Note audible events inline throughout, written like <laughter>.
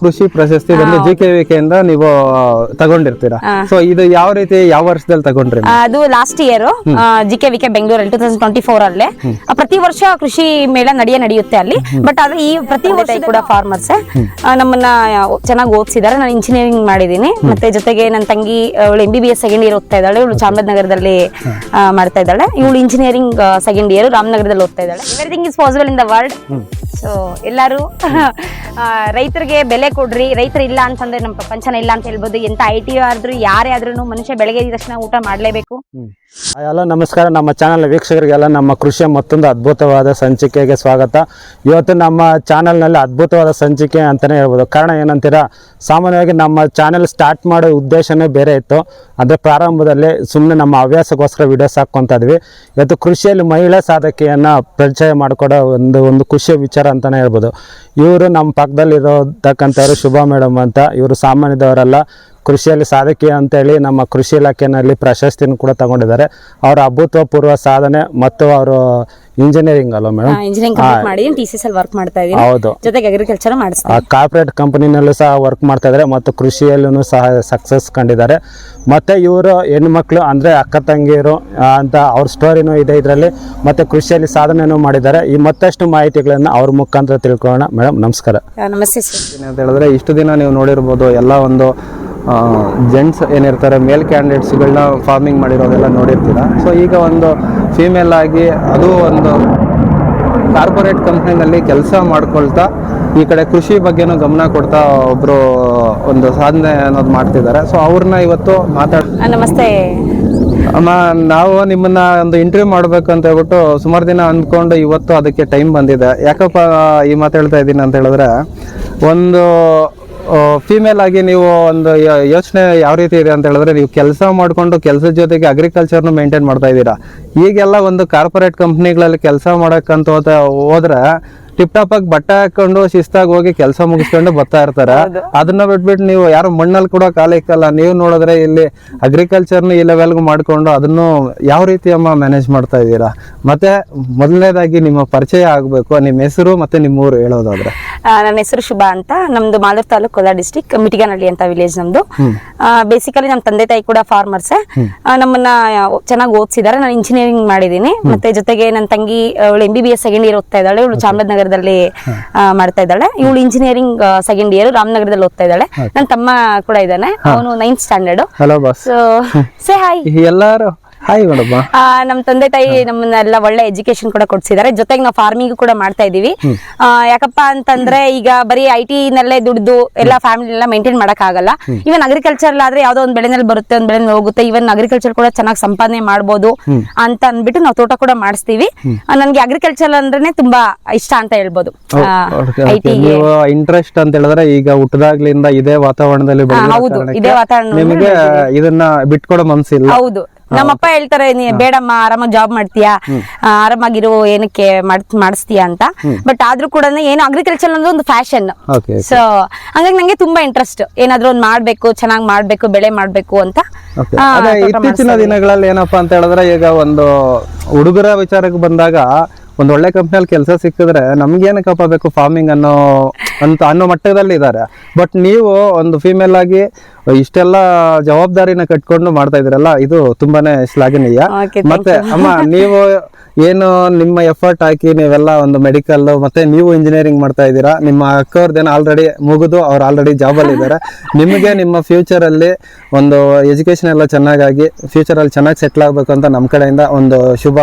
ಕೃಷಿ ಪ್ರಶಸ್ತಿ ಬಂದು ಜಿ ಕೆ ವಿ ಇಂದ ನೀವು ತಗೊಂಡಿರ್ತೀರಾ? ಸೊ ಇದು ಯಾವ ರೀತಿ ಯಾವ ವರ್ಷದಲ್ಲಿ ತಗೊಂಡ್ರಿ ಅದು last year G K V K ಬೆಂಗಳೂರಲ್ಲಿ ಟೂ ತೌಸಂಡ್ ಟ್ವೆಂಟಿ ಫೋರ್ ಅಲ್ಲೇ. ಪ್ರತಿ ವರ್ಷ ಕೃಷಿ ಮೇಳ ನಡೆಯೇ ನಡೆಯುತ್ತೆ ಅಲ್ಲಿ. ಬಟ್ ಆದ್ರೆ ಈ ಪ್ರತಿ ವರ್ಷ ಕೂಡ ಫಾರ್ಮರ್ಸ್ ನಮ್ಮನ್ನ ಚೆನ್ನಾಗಿ ಓದಿಸಿದ್ದಾರೆ. ನಾನು ಇಂಜಿನಿಯರಿಂಗ್ ಮಾಡಿದ್ದೀನಿ. ಮತ್ತೆ ಜೊತೆಗೆ ನನ್ನ ತಂಗಿ ಅವಳು M B B S second year ಓದ್ತಾ ಇದ್ದಾಳೆ. ಇವಳು ಚಾಮರಾಜನಗರದಲ್ಲಿ ಮಾಡ್ತಾ ಇದ್ದಾಳೆ. ಇವಳು ಇಂಜಿನಿಯರಿಂಗ್ ಸೆಕೆಂಡ್ ಇಯರ್ ರಾಮನಗರದಲ್ಲಿ ಓದ್ತಾ ಇದ್ದಾಳೆ. Everything is possible in the world so ಎಲ್ಲರೂ <laughs> ರೈತರಿಗೆ ಬೆಲೆ ಕೊಡ್ರಿ, ರೈತರು ಇಲ್ಲ ಅಂತಂದ್ರೆ ನಮ್ಮ ಪ್ರಪಂಚನ ಇಲ್ಲ ಅಂತ ಹೇಳ್ಬೋದು. ಎಂತ ಐ ಟಿ ಆದ್ರೂ, ಯಾರೇ ಆದ್ರೂ ಮನುಷ್ಯ ಬೆಳಗ್ಗೆ ತಕ್ಷಣ ಊಟ ಮಾಡ್ಲೇಬೇಕು. ಎಲ್ಲ ನಮಸ್ಕಾರ. ನಮ್ಮ ಚಾನಲ್ ವೀಕ್ಷಕರಿಗೆಲ್ಲ ನಮ್ಮ ಕೃಷಿಯ ಮತ್ತೊಂದು ಅದ್ಭುತವಾದ ಸಂಚಿಕೆಗೆ ಸ್ವಾಗತ. ಇವತ್ತು ನಮ್ಮ ಚಾನಲ್ನಲ್ಲಿ ಅದ್ಭುತವಾದ ಸಂಚಿಕೆ ಅಂತಲೇ ಹೇಳ್ಬೋದು. ಕಾರಣ ಏನಂತೀರಾ, ಸಾಮಾನ್ಯವಾಗಿ ನಮ್ಮ ಚಾನಲ್ ಸ್ಟಾರ್ಟ್ ಮಾಡೋ ಉದ್ದೇಶನೇ ಬೇರೆ ಇತ್ತು. ಅಂದರೆ ಪ್ರಾರಂಭದಲ್ಲಿ ಸುಮ್ಮನೆ ನಮ್ಮ ಹವ್ಯಾಸಕ್ಕೋಸ್ಕರ ವಿಡಿಯೋಸ್ ಹಾಕ್ಕೊತಾ ಇದ್ವಿ. ಇವತ್ತು ಕೃಷಿಯಲ್ಲಿ ಮಹಿಳಾ ಸಾಧಕಿಯನ್ನು ಪರಿಚಯ ಮಾಡಿಕೊಡೋ ಒಂದು ಒಂದು ಖುಷಿಯ ವಿಚಾರ ಅಂತಲೇ ಹೇಳ್ಬೋದು. ಇವರು ನಮ್ಮ ಪಕ್ಕದಲ್ಲಿರೋತಕ್ಕಂಥವ್ರು ಶುಭಾ ಮೇಡಮ್ ಅಂತ. ಇವರು ಸಾಮಾನ್ಯದವರಲ್ಲ. ಕೃಷಿಯಲ್ಲಿ ಸಾಧಕಿ ಅಂತೇಳಿ ನಮ್ಮ ಕೃಷಿ ಇಲಾಖೆಯಲ್ಲಿ ಪ್ರಶಸ್ತಿನೂ ಕೂಡ ತಗೊಂಡಿದ್ದಾರೆ. ಅವರ ಅಭೂತಪೂರ್ವ ಸಾಧನೆ ಮತ್ತು ಅವರು ಇಂಜಿನಿಯರಿಂಗ್ ಅಲ್ವಾ ಮೇಡಮ್ ಇಂಜಿನಿಯರಿಂಗ್ ಕಂಪ್ಲೀಟ್ ಮಾಡಿದ್ದೀನಿ ಟಿ ಸಿ ಎಲ್ ವರ್ಕ್ ಮಾಡ್ತಾ ಇದ್ದೀನಿ. ಹೌದು. ಜೊತೆಗೆ ಅಗ್ರಿಕಲ್ಚರ್ ಕಾರ್ಪೊರೇಟ್ ಕಂಪನಿನಲ್ಲೂ ಸಹ ವರ್ಕ್ ಮಾಡ್ತಾ ಇದ್ದಾರೆ ಮತ್ತು ಕೃಷಿಯಲ್ಲೂ ಸಹ ಸಕ್ಸಸ್ ಕಂಡಿದ್ದಾರೆ. ಮತ್ತೆ ಇವರು ಹೆಣ್ಮಕ್ಳು ಅಂದ್ರೆ ಅಕ್ಕ ತಂಗಿಯರು ಅಂತ ಅವ್ರ ಸ್ಟೋರಿನೂ ಇದೆ ಇದರಲ್ಲಿ. ಮತ್ತೆ ಕೃಷಿಯಲ್ಲಿ ಸಾಧನೆಯೂ ಮಾಡಿದ್ದಾರೆ. ಈ ಮತ್ತಷ್ಟು ಮಾಹಿತಿಗಳನ್ನು ಅವ್ರ ಮುಖಾಂತರ ತಿಳ್ಕೊಳ್ಳೋಣ. ಮೇಡಮ್ ನಮಸ್ಕಾರ. ನಮಸ್ತೆ ಸರ್. ಹೇಳಿದ್ರೆ ಇಷ್ಟು ದಿನ ನೀವು ನೋಡಿರ್ಬೋದು ಎಲ್ಲ ಒಂದು ಜೆಂಟ್ಸ್ ಏನಿರ್ತಾರೆ ಮೇಲ್ ಕ್ಯಾಂಡಿಡೇಟ್ಸ್ಗಳನ್ನ ಫಾರ್ಮಿಂಗ್ ಮಾಡಿರೋದೆಲ್ಲ ನೋಡಿರ್ತೀರ? ಸೊ ಈಗ ಒಂದು ಫೀಮೇಲ್ ಆಗಿ ಅದು ಒಂದು ಕಾರ್ಪೊರೇಟ್ ಕಂಪ್ನಿನಲ್ಲಿ ಕೆಲಸ ಮಾಡ್ಕೊಳ್ತಾ ಈ ಕಡೆ ಕೃಷಿ ಬಗ್ಗೆನೂ ಗಮನ ಕೊಡ್ತಾ ಒಬ್ಬರು ಒಂದು ಸಾಧನೆ ಅನ್ನೋದು ಮಾಡ್ತಿದ್ದಾರೆ. ಸೊ ಅವ್ರನ್ನ ಇವತ್ತು ಮಾತಾಡ್ ನಮಸ್ತೆ. ಅಮ್ಮ ನಾವು ನಿಮ್ಮನ್ನ ಒಂದು ಇಂಟರ್ವ್ಯೂ ಮಾಡ್ಬೇಕು ಅಂತ ಹೇಳ್ಬಿಟ್ಟು ಸುಮಾರು ದಿನ ಅಂದ್ಕೊಂಡು ಇವತ್ತು ಅದಕ್ಕೆ ಟೈಮ್ ಬಂದಿದೆ. ಯಾಕಪ್ಪ ಈ ಮಾತು ಹೇಳ್ತಾ ಇದ್ದೀನಿ ಅಂತ ಹೇಳಿದ್ರೆ ಒಂದು ಫಿಮೇಲ್ ಆಗಿ ನೀವು ಒಂದು ಯೋಚನೆ ಯಾವ ರೀತಿ ಇದೆ ಅಂತ ಹೇಳಿದ್ರೆ ನೀವು ಕೆಲಸ ಮಾಡಿಕೊಂಡು ಕೆಲಸದ ಜೊತೆಗೆ ಅಗ್ರಿಕಲ್ಚರ್ನು ಮೇಂಟೈನ್ ಮಾಡ್ತಾ ಇದ್ದೀರಾ. ಈಗೆಲ್ಲ ಒಂದು ಕಾರ್ಪೊರೇಟ್ ಕಂಪ್ನಿಗಳಲ್ಲಿ ಕೆಲಸ ಮಾಡೋಕ್ಕಂತ ಹೋದ ಹೋದ್ರೆ ಟಿಪ್ ಟಾಪ್ ಆಗಿ ಬಟ್ಟೆ ಹಾಕೊಂಡು ಶಿಸ್ತಾಗಿ ಹೋಗಿ ಕೆಲಸ ಮುಗಿಸ್ಕೊಂಡು ಬರ್ತಾ ಇರ್ತಾರ. ಅದನ್ನ ಬಿಟ್ಬಿಟ್ಟು ನೀವು ಯಾರು ಮಣ್ಣಲ್ಲಿ ಕೂಡ ಕಾಲ ಇಕ್ಕಲ್ಲ. ನೀವು ನೋಡಿದ್ರೆ ಇಲ್ಲಿ ಅಗ್ರಿಕಲ್ಚರ್ನ ಈ ಲೆವೆಲ್ಗೂ ಮಾಡ್ಕೊಂಡು ಅದನ್ನು ಯಾವ ರೀತಿ ಅಮ್ಮ ಮ್ಯಾನೇಜ್ ಮಾಡ್ತಾ ಇದ್ದೀರಾ? ಮತ್ತೆ ಮೊದಲನೇದಾಗಿ ನಿಮ್ಮ ಪರಿಚಯ ಆಗಬೇಕು. ನಿಮ್ಮ ಹೆಸರು ಮತ್ತೆ ನಿಮ್ಮ ಊರು ಹೇಳೋದಾದ್ರೆ. ನನ್ನ ಹೆಸರು ಶುಭಾ ಅಂತ. ನಮ್ದು ಮಾಲೂರು ತಾಲೂಕು ಕೋಲಾರ ಡಿಸ್ಟಿಕ್ ಮಿಟಿಗನಹಳ್ಳಿ ಅಂತ ವಿಲೇಜ್ ನಮ್ದು. ಬೇಸಿಕಲಿ ನಮ್ಮ ತಂದೆ ತಾಯಿ ಕೂಡ ಫಾರ್ಮರ್ಸ್ ನಮ್ಮನ್ನ ಚೆನ್ನಾಗಿ ಓದಿಸಿದ್ದಾರೆ. ನಾನು ಇಂಜಿನಿಯರಿಂಗ್ ಮಾಡಿದ್ದೀನಿ. ಮತ್ತೆ ಜೊತೆಗೆ ನನ್ನ ತಂಗಿ ಅವಳು M B B S second year ಓದ್ತಾ ಇದ್ದಾಳೆ. ಅವಳು ಚಾಮರಾಜನಗರದಲ್ಲಿ ಆ, ಮಾಡ್ತಾ ಇದ್ದಾಳೆ. ಇವಳು ಇಂಜಿನಿಯರಿಂಗ್ ಸೆಕೆಂಡ್ ಇಯರ್ ರಾಮನಗರದಲ್ಲಿ ಓದ್ತಾ ಇದ್ದಾಳೆ. ನನ್ನ ತಮ್ಮ ಕೂಡ ಇದ್ದಾನೆ. ಅವನು ninth standard hello boss so say hi ಎಲ್ಲಾರು? ಹಾಯ್ ನಮ್ ತಂದೆ ತಾಯಿ ನಮ್ಮನ್ನೆಲ್ಲ ಒಳ್ಳೆ ಎಜುಕೇಶನ್ ಕೂಡ ಕೊಡ್ಸಿದ್ದಾರೆ. ಜೊತೆಗೆ ನಾವು ಫಾರ್ಮಿಂಗ್ ಕೂಡ ಮಾಡ್ತಾ ಇದೀವಿ ಆ, ಯಾಕಪ್ಪ ಅಂತಂದ್ರೆ ಈಗ ಬರೀ ಐ ಟಿ ನಲ್ಲೇ ದುಡ್ದು ಎಲ್ಲ ಫ್ಯಾಮಿಲಿ ಎಲ್ಲ ಮೇಂಟೈನ್ ಮಾಡಕ್ ಆಗಲ್ಲ ಇವನ್ ಅಗ್ರಿಕಲ್ಚರ್ ಆದ್ರೆ ಯಾವ್ದೋ ಒಂದ್ ಬೆಳೆನಲ್ಲಿ ಬರುತ್ತೆ ಒಂದ್ ಬೆಳೆನಲ್ಲಿ ಹೋಗುತ್ತೆ. ಇವನ್ ಅಗ್ರಿಕಲ್ಚರ್ ಕೂಡ ಚೆನ್ನಾಗಿ ಸಂಪಾದನೆ ಮಾಡ್ಬೋದು ಅಂತ ಅಂದ್ಬಿಟ್ಟು ನಾವು ತೋಟ ಕೂಡ ಮಾಡಿಸ್ತೀವಿ. ಆ, ನನ್ಗೆ ಅಗ್ರಿಕಲ್ಚರ್ ಅಂದ್ರೆ ತುಂಬಾ ಇಷ್ಟ ಅಂತ ಹೇಳ್ಬೋದು. ಐ ಟಿ ನೀವು ಇಂಟ್ರೆಸ್ಟ್ ಅಂತ ಹೇಳಿದ್ರೆ ಈಗ ಹುಟ್ಟದಾಗ್ಲಿಂದ ಇದೇ ವಾತಾವರಣದಲ್ಲಿ ಬೆಳೆದಿರೋ ಹೌದು, ಕಾರಣಕ್ಕೆ ಇದೇ ವಾತಾವರಣದಲ್ಲಿ ನಿಮಗೆ ಇದನ್ನ ಬಿಟ್ಕೊಡೋ ಮನ್ಸಿಲ್ಲ. ಹೌದು. ನಮ್ಮಪ್ಪ ಹೇಳ್ತಾರೆ ನೀ ಬೇಡಮ್ಮ ಆರಾಮಾಗಿ ಜಾಬ್ ಮಾಡ್ತೀಯಾ? ಆರಾಮಾಗಿರೋ ಏನಕ್ಕೆ ಮಾಡ್- ಮಾಡಿಸ್ತೀಯಾ ಅಂತ? ಬಟ್ ಆದ್ರೂ ಕೂಡ ಏನು ಅಗ್ರಿಕಲ್ಚರ್ ಅನ್ನೋದು ಒಂದು ಫ್ಯಾಷನ್ ಸೊ ಹಂಗಾಗಿ ನಂಗೆ ತುಂಬಾ ಇಂಟ್ರೆಸ್ಟ್ ಏನಾದ್ರೂ ಒಂದ್ ಮಾಡ್ಬೇಕು ಚೆನ್ನಾಗಿ ಮಾಡ್ಬೇಕು ಬೆಳೆ ಮಾಡ್ಬೇಕು ಅಂತ. ಇತ್ತೀಚಿನ ದಿನಗಳಲ್ಲಿ ಏನಪ್ಪಾ ಅಂತ ಹೇಳಿದ್ರೆ ಈಗ ಒಂದು ಹುಡುಗರ ವಿಚಾರಕ್ಕೆ ಬಂದಾಗ ಒಂದು ಒಳ್ಳೆ ಕಂಪ್ನಿಯಲ್ಲಿ ಕೆಲಸ ಸಿಕ್ಕಿದ್ರೆ ನಮ್ಗೇನಕ್ಕಪ್ಪ ಬೇಕು ಫಾರ್ಮಿಂಗ್ ಅನ್ನೋ ಅಂತ ಅನ್ನೋ ಮಟ್ಟದಲ್ಲಿ ಇದ್ದಾರೆ ಬಟ್ ನೀವು ಒಂದು ಫೀಮೇಲ್ ಆಗಿ ಇಷ್ಟೆಲ್ಲ ಜವಾಬ್ದಾರಿನ ಕಟ್ಕೊಂಡು ಮಾಡ್ತಾ ಇದ್ರಲ್ಲ ಇದು ತುಂಬಾನೇ ಶ್ಲಾಘನೀಯ. ಮತ್ತೆ ಅಮ್ಮ ನೀವು ಏನು ನಿಮ್ಮ ಎಫರ್ಟ್ ಹಾಕಿ ನೀವೆಲ್ಲ ಒಂದು ಮೆಡಿಕಲ್ ಮತ್ತೆ ನೀವು ಇಂಜಿನಿಯರಿಂಗ್ ಮಾಡ್ತಾ ಇದ್ದೀರಾ? ನಿಮ್ಮ ಅಕ್ಕವ್ರದ್ದೇನು ಆಲ್ರೆಡಿ ಮುಗಿದು ಅವ್ರು ಆಲ್ರೆಡಿ ಜಾಬಲ್ಲಿ ಇದ್ದಾರೆ. <laughs> ನಿಮಗೆ ನಿಮ್ಮ ಫ್ಯೂಚರ್ ಅಲ್ಲಿ ಒಂದು ಎಜುಕೇಶನ್ ಎಲ್ಲ ಚೆನ್ನಾಗಾಗಿ ಫ್ಯೂಚರ್ ಅಲ್ಲಿ ಚೆನ್ನಾಗಿ ಸೆಟ್ಲ್ ಆಗ್ಬೇಕು ಅಂತ ನಮ್ಮ ಕಡೆಯಿಂದ ಒಂದು ಶುಭ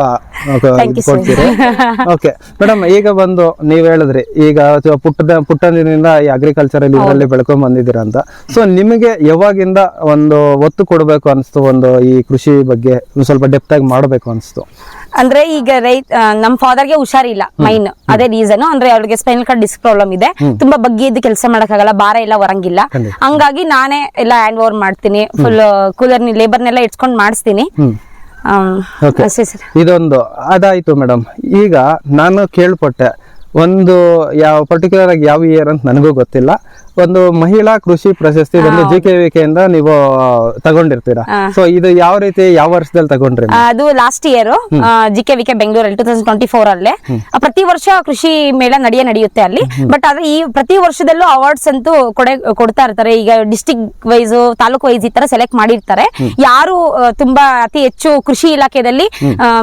ಕೊಡ್ತೀರಿ. <laughs> ಓಕೆ ಮೇಡಮ್ ಈಗ ಬಂದು ನೀವ್ ಹೇಳಿದ್ರಿ ಈಗ ಪುಟ್ಟ ಪುಟ್ಟದ ಪುಟ್ಟನಿಂದ ಈ ಅಗ್ರಿಕಲ್ಚರ್ ಅಲ್ಲಿ ಇದರಲ್ಲಿ ಬೆಳ್ಕೊಂಡ್ ಬಂದಿದ್ದೀರಾ ಅಂತ. ಸೊ ನಿಮಗೆ ಯಾವಾಗಿಂದ ಒಂದು ಒತ್ತು ಕೊಡಬೇಕು ಅನಿಸ್ತು ಒಂದು ಈ ಕೃಷಿ ಬಗ್ಗೆ ಸ್ವಲ್ಪ ಡೆಪ್ತ್ ಆಗಿ ಮಾಡಬೇಕು ಅನಿಸ್ತು? ಅಂದ್ರೆ ಈಗ ರೈತ ನಮ್ ಫಾದರ್ಗೆ ಹುಷಾರಿಲ್ಲ ಮೈನ್ ಅದೇ ರೀಸನ್ ಅಂದ್ರೆ ಅವ್ರಿಗೆ ಸ್ಪೈನಲ್ ಕಾರ್ಡ್ ಡಿಸ್ಕ್ ಪ್ರಾಬ್ಲಮ್ ಇದೆ. ತುಂಬಾ ಬಗ್ಗೆ ಎದ್ದು ಕೆಲಸ ಮಾಡಕ್ಕಾಗಲ್ಲ ಭಾರ ಎಲ್ಲ ಹೊರಂಗಿಲ್ಲ. ಹಂಗಾಗಿ ನಾನೇ ಎಲ್ಲ ಹ್ಯಾಂಡ್ ಓವರ್ ಮಾಡ್ತೀನಿ. ಫುಲ್ ಕೂಲರ್ ಲೇಬರ್ನೆಲ್ಲ ಇಟ್ಸ್ಕೊಂಡ್ ಮಾಡಿಸ್ತೀನಿ. ಇದೊಂದು ಅದಾಯ್ತು ಮೇಡಮ್ ಈಗ ನಾನು ಕೇಳ್ಪಟ್ಟೆ ಒಂದು ಯಾವ ಪರ್ಟಿಕ್ಯುಲರ್ ಆಗಿ ಯಾವ ಇಯರ್ ಅಂತ ನನಗೂ ಗೊತ್ತಿಲ್ಲ. ಒಂದು ಮಹಿಳಾ ಕೃಷಿ ಪ್ರಶಸ್ತಿ ಬಂದು ಜಿ ಕೆ ವಿ ಇಂದ ನೀವು ತಗೊಂಡಿರ್ತೀರಾ? ಸೊ ಇದು ಯಾವ ರೀತಿ ಯಾವ ವರ್ಷದಲ್ಲಿ ತಗೊಂಡ್ರಿ ಅದು last year G K V K ಬೆಂಗಳೂರಲ್ಲಿ ಟೂ ತೌಸಂಡ್ ಟ್ವೆಂಟಿ ಫೋರ್ ಅಲ್ಲೇ. ಪ್ರತಿ ವರ್ಷ ಕೃಷಿ ಮೇಳ ನಡೆಯ ನಡೆಯುತ್ತೆ ಅಲ್ಲಿ. ಬಟ್ ಆದ್ರೆ ಈ ಪ್ರತಿ ವರ್ಷದಲ್ಲೂ ಅವಾರ್ಡ್ಸ್ ಅಂತೂ ಕೊಡೆ ಕೊಡ್ತಾ ಇರ್ತಾರೆ. ಈಗ ಡಿಸ್ಟಿಕ್ ವೈಸ್ ತಾಲೂಕು ವೈಸ್ ಈ ತರ ಸೆಲೆಕ್ಟ್ ಮಾಡಿರ್ತಾರೆ. ಯಾರು ತುಂಬಾ ಅತಿ ಹೆಚ್ಚು ಕೃಷಿ ಇಲಾಖೆಯಲ್ಲಿ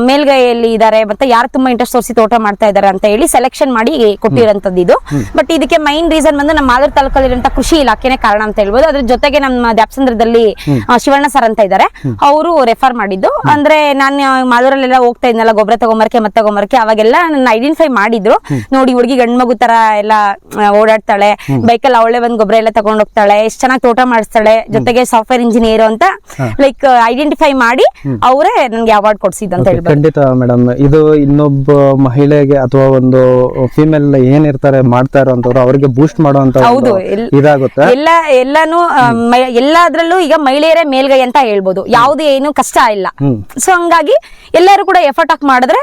ಮೇಲ್ಗೈಯಲ್ಲಿ ಇದ್ದಾರೆ. ಮತ್ತೆ ಯಾರು ತುಂಬಾ ಇಂಟ್ರೆಸ್ಟ್ ತೋರಿಸಿ ತೋಟ ಮಾಡ್ತಾ ಇದ್ದಾರೆ ಅಂತ ಹೇಳಿ ಸೆಲೆಕ್ಷನ್ ಮಾಡಿ ಕೊಟ್ಟಿರೋಂಥದ್ದು ಇದು. ಬಟ್ ಇದಕ್ಕೆ ಮೈನ್ ರೀಸನ್ ಬಂದು ನಮ್ಮ ಮಾಲೂರು ತಾಲೂಕಲ್ಲಿರುವಂತ ಕೃಷಿ ಇಲಾಖೆನೇ ಕಾರಣ ಅಂತ ಹೇಳ್ಬೋದು. ಅದ್ರ ಜೊತೆಗೆ ನಮ್ಮ ದ್ಯಾಪ್ಸಂದ್ರದಲ್ಲಿ ಶಿವಣ್ಣ ಸರ್ ಅಂತ ಇದ್ದಾರೆ ಅವರು ರೆಫರ್ ಮಾಡಿದ್ದು. ಅಂದ್ರೆ ನಾನು ಮಾದೂರಲ್ಲೆಲ್ಲ ಹೋಗ್ತಾ ಇದ್ನಲ್ಲ ಗೊಬ್ಬರ ತಗೊಂಬರಕ್ಕೆ ಮತ್ತೆ ತಗೊಂಬರಕ್ಕೆ ಅವಾಗೆಲ್ಲ ನನ್ನ ಐಡೆಂಟಿಫೈ ಮಾಡಿದ್ರು. ನೋಡಿ ಹುಡುಗಿ ಗಂಡ್ ಮಗು ತರ ಎಲ್ಲ ಓಡಾಡ್ತಾಳೆ. ಬೈಕಲ್ಲಿ ಅವಳೆ ಬಂದ್ ಗೊಬ್ಬರ ಎಲ್ಲ ತಗೊಂಡ್ ಹೋಗ್ತಾಳೆ. ಎಷ್ಟು ಚೆನ್ನಾಗಿ ತೋಟ ಮಾಡಿಸ್ತಾಳೆ. ಜೊತೆಗೆ ಸಾಫ್ಟ್ವೇರ್ ಇಂಜಿನಿಯರ್ ಅಂತ ಲೈಕ್ ಐಡೆಂಟಿಫೈ ಮಾಡಿ ಅವರೇ ನನ್ಗೆ ಅವಾರ್ಡ್ ಕೊಡ್ಸಿದ್ ಅಂತ ಹೇಳ್ಬೋದು. ಖಂಡಿತ ಮೇಡಮ್ ಇದು ಇನ್ನೊಬ್ಬ ಮಹಿಳೆಗೆ ಅಥವಾ ಒಂದು ಫಿಮೇಲ್ ಏನಿರ್ತಾರೆ ಮಾಡ್ತಾ ಇರೋ ಅವ್ರಿಗೆ ಬೂಸ್ಟ್ ಮಾಡುವಂತ ಇದಾಗುತ್ತೆ. ಎಲ್ಲ ಎಲ್ಲಾನು ಎಲ್ಲಾದ್ರಲ್ಲೂ ಈಗ ಮಹಿಳೆಯರೇ ಮೇಲ್ಗೈ ಅಂತ ಹೇಳ್ಬೋದು. ಯಾವುದೇ ಏನು ಕಷ್ಟ ಇಲ್ಲ. ಸೊ ಹಂಗಾಗಿ ಎಲ್ಲರೂ ಕೂಡ ಎಫರ್ಟ್ ಹಾಕಿ ಮಾಡಿದ್ರೆ